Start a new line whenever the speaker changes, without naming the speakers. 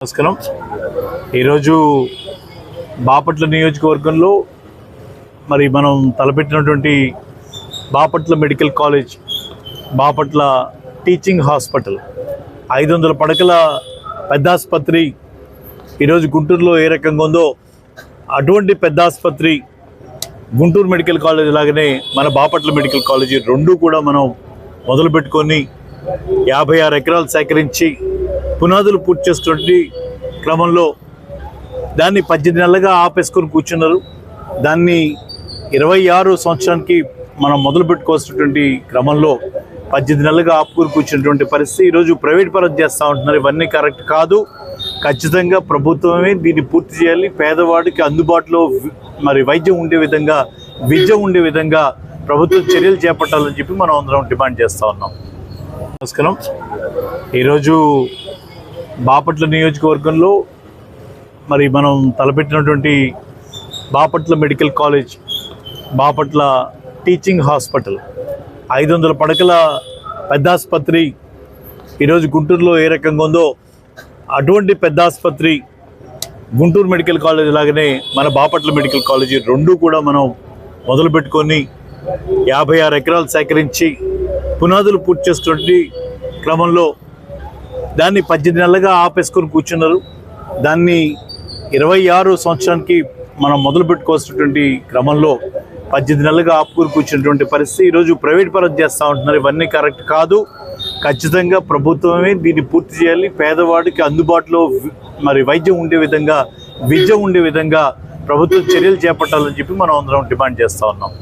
నమస్కారం. ఈరోజు బాపట్ల నియోజకవర్గంలో మరి మనం తలపెట్టినటువంటి Bapatla medical college Bapatla teaching hospital ఐదు వందల పడకల పెద్ద ఆసుపత్రి ఈరోజు గుంటూరులో ఏ రకంగా ఉందో అటువంటి పెద్ద ఆసుపత్రి గుంటూరు మెడికల్ కాలేజ్ లాగానే మన బాపట్ల మెడికల్ కాలేజీ రెండు కూడా మనం మొదలు పెట్టుకొని యాభై ఆరు ఎకరాలు సేకరించి పునాదులు పూర్తి చేస్తున్నటువంటి క్రమంలో దాన్ని పద్దెనిమిది నెలలుగా ఆపేసుకొని కూర్చున్నారు. దాన్ని ఇరవై ఆరు సంవత్సరానికి మనం మొదలు పెట్టుకోవాల్సినటువంటి క్రమంలో పద్దెనిమిది నెలలుగా ఆపుకొని కూర్చున్నటువంటి పరిస్థితి ఈరోజు ప్రైవేట్ పరం చేస్తూ ఉంటున్నారు. ఇవన్నీ కరెక్ట్ కాదు. ఖచ్చితంగా ప్రభుత్వమే దీన్ని పూర్తి చేయాలి. పేదవాడికి అందుబాటులో మరి వైద్యం ఉండే విధంగా విద్య ఉండే విధంగా ప్రభుత్వం చర్యలు చేపట్టాలని చెప్పి మనం అందరం డిమాండ్ చేస్తూ ఉన్నాం. నమస్కారం. ఈరోజు బాపట్ల నియోజకవర్గంలో మరి మనం తలపెట్టినటువంటి Bapatla medical college Bapatla teaching hospital ఐదు వందల పడకల పెద్ద ఆసుపత్రి ఈరోజు గుంటూరులో ఏ రకంగా ఉందో అటువంటి పెద్ద ఆసుపత్రి గుంటూరు మెడికల్ కాలేజ్ లాగానే మన బాపట్ల మెడికల్ కాలేజీ రెండు కూడా మనం మొదలు పెట్టుకొని యాభై ఆరు ఎకరాలు సేకరించి పునాదులు పూర్తి చేస్తున్నటువంటి క్రమంలో దాన్ని పద్దెనిమిది నెలలుగా ఆపేసుకొని కూర్చున్నారు. దాన్ని ఇరవై ఆరు సంవత్సరానికి మనం మొదలు పెట్టుకోవాల్సినటువంటి క్రమంలో పద్దెనిమిది నెలలుగా ఆపుకొని కూర్చున్నటువంటి పరిస్థితి ఈరోజు ప్రైవేట్ పరం చేస్తూ ఉంటున్నారు. ఇవన్నీ కరెక్ట్ కాదు. ఖచ్చితంగా ప్రభుత్వమే దీన్ని పూర్తి చేయాలి. పేదవాడికి అందుబాటులో మరి వైద్యం ఉండే విధంగా విద్య ఉండే విధంగా ప్రభుత్వం చర్యలు చేపట్టాలని చెప్పి మనం అందరం డిమాండ్ చేస్తూ ఉన్నాం.